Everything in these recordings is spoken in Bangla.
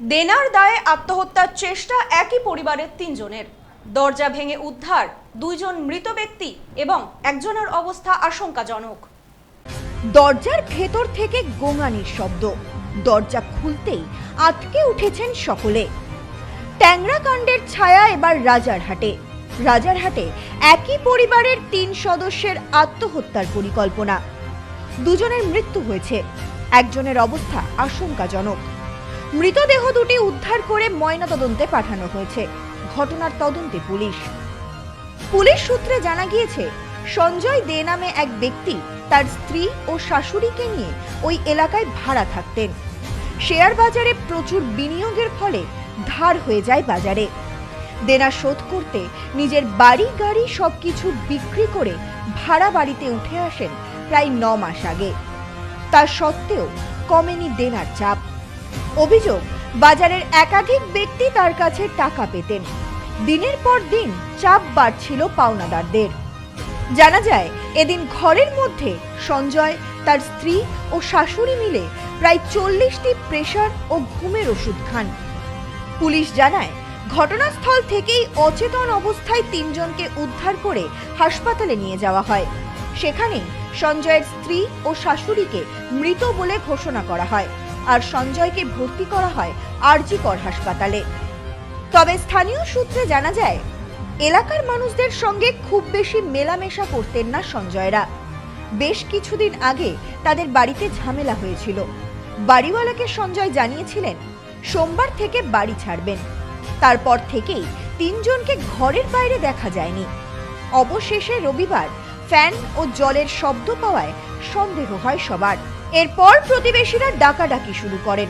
দেনার দায়ে আত্মহত্যার চেষ্টা একই পরিবারের তিনজনের। দরজা ভেঙে উদ্ধার, দুইজন মৃত ব্যক্তি এবং একজনের অবস্থা আশঙ্কাজনক। দরজার ভেতর থেকে গোঙানির শব্দ। দরজা খুলতেই আটকে উঠেছেন সকলে। ট্যাংরা কাণ্ডের ছায়া এবার রাজারহাটে রাজারহাটে একই পরিবারের তিন সদস্যের আত্মহত্যার পরিকল্পনা। দুজনের মৃত্যু হয়েছে। একজনের অবস্থা আশঙ্কাজনক। মৃতদেহ দুটি উদ্ধার করে ময়নাতদন্তে পাঠানো হয়েছে। ঘটনার তদন্তে পুলিশ। পুলিশ সূত্রে জানা গিয়েছে, সঞ্জয় দে নামে এক ব্যক্তি তার স্ত্রী ও শাশুড়িকে নিয়ে ওই এলাকায় ভাড়া থাকতেন। শেয়ার বাজারে প্রচুর বিনিয়োগের ফলে ধার হয়ে যায় বাজারে। দেনা শোধ করতে নিজের বাড়ি গাড়ি সবকিছু বিক্রি করে ভাড়া বাড়িতে উঠে আসেন প্রায় ন মাস আগে। তা সত্ত্বেও কমেনি দেনার চাপ। অভিযোগ, বাজারের একাধিক ব্যক্তি তার কাছে টাকা পেতেন। দিনের পর দিন চাপ বাড়ছিল পাওনাদারদের। জানা যায়, এদিন ঘরের মধ্যে সঞ্জয়, তার স্ত্রী ও শাশুড়ি মিলে প্রায় চল্লিশটি প্রেশার ও ঘুমের ওষুধ খান। পুলিশ জানায়, ঘটনাস্থল থেকেই অচেতন অবস্থায় তিনজনকে উদ্ধার করে হাসপাতালে নিয়ে যাওয়া হয়। সেখানেই সঞ্জয়ের স্ত্রী ও শাশুড়িকে মৃত বলে ঘোষণা করা হয়। আর সঞ্জয়কে ভর্তি করা হয় আরজিকর হাসপাতালে। তবে স্থানীয় সূত্রে জানা যায়, এলাকার মানুষদের সঙ্গে খুব বেশি মেলামেশা করতেন না সঞ্জয়রা। বেশ কিছুদিন আগে তাদের বাড়িতে ঝামেলা হয়েছিল। বাড়িওয়ালাকে সঞ্জয় জানিয়েছিলেন, সোমবার থেকে বাড়ি ছাড়বেন। তারপর থেকেই তিনজনকে ঘরের বাইরে দেখা যায়নি। অবশেষে রবিবার ফ্যান ও জলের শব্দ পাওয়ায় সন্দেহ হয় সবার। এরপর প্রতিবেশীরা ডাকাডাকি শুরু করেন।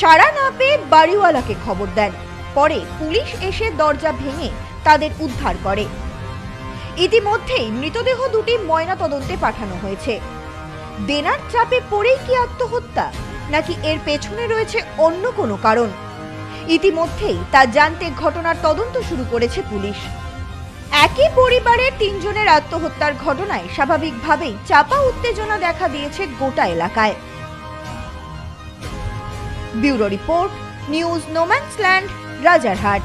সাড়া না পেয়ে বাড়িওয়ালাকে খবর দেন। পরে পুলিশ এসে দরজা ভেঙে তাদের উদ্ধার করে। ইতিমধ্যেই মৃতদেহ দুটি ময়না তদন্তে পাঠানো হয়েছে। দেনার চাপে পড়েই কি আত্মহত্যা, নাকি এর পেছনে রয়েছে অন্য কোনো কারণ? ইতিমধ্যেই তা জানতে ঘটনার তদন্ত শুরু করেছে পুলিশ। একই পরিবারের তিনজনের আত্মহত্যার ঘটনায় স্বাভাবিকভাবেই চাপা উত্তেজনা দেখা দিয়েছে গোটা এলাকায়। Bureau report, news no man's land, Rajarhat.